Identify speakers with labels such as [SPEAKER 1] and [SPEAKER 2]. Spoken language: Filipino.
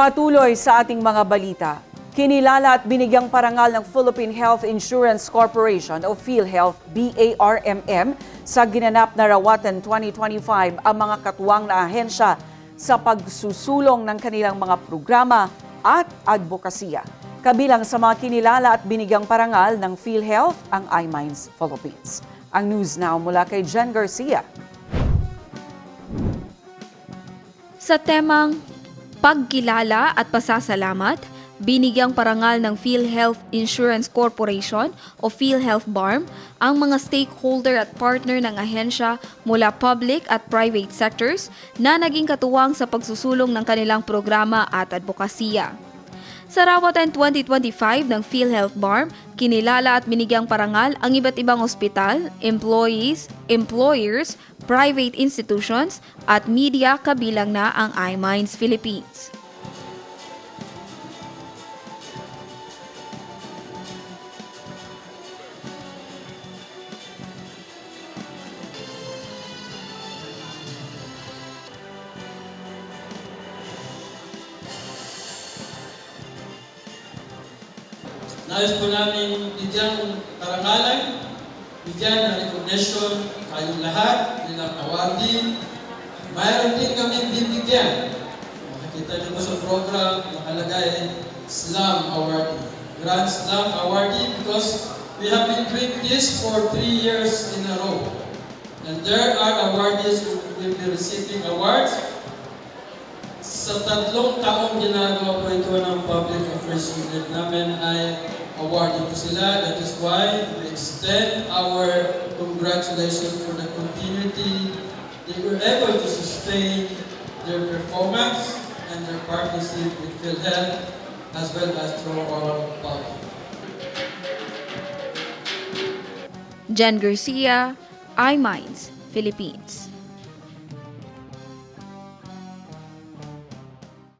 [SPEAKER 1] Patuloy sa ating mga balita. Kinilala at binigyang parangal ng Philippine Health Insurance Corporation o PhilHealth BARMM sa ginanap na Rawatan 2025 ang mga katuwang na ahensya sa pagsusulong ng kanilang mga programa at advokasya. Kabilang sa mga kinilala at binigyang parangal ng PhilHealth ang iMinds Philippines. Ang news now mula kay Jen Garcia.
[SPEAKER 2] Sa temang Pagkilala at Pasasalamat, binigyang parangal ng PhilHealth Insurance Corporation o PhilHealth BARM ang mga stakeholder at partner ng ahensya mula public at private sectors na naging katuwang sa pagsusulong ng kanilang programa at advokasya. Sa rawatan 2025 ng PhilHealth BARM, kinilala at binigyang parangal ang iba't ibang ospital, employees, employers, private institutions at media kabilang na ang iMinds Philippines.
[SPEAKER 3] Nais po namin bigyang karangalan, bigyan ng recognition kayong lahat, bilang awardee. Mayroon din kami bibigyan. Makikita niyo po sa program, nakalagay Slam Awardee. Grand Slam Awardee because we have been doing this for three years in a row. And there are awardees who will be receiving awards sa tatlong taong ginagawa po ito ng Public Affairs Unit namin ay awarded po sila. That is why we extend our congratulations for the continuity. They were able to sustain their performance and their partnership with PhilHealth as well as through our public.
[SPEAKER 2] Jen Garcia, iMinds Philippines.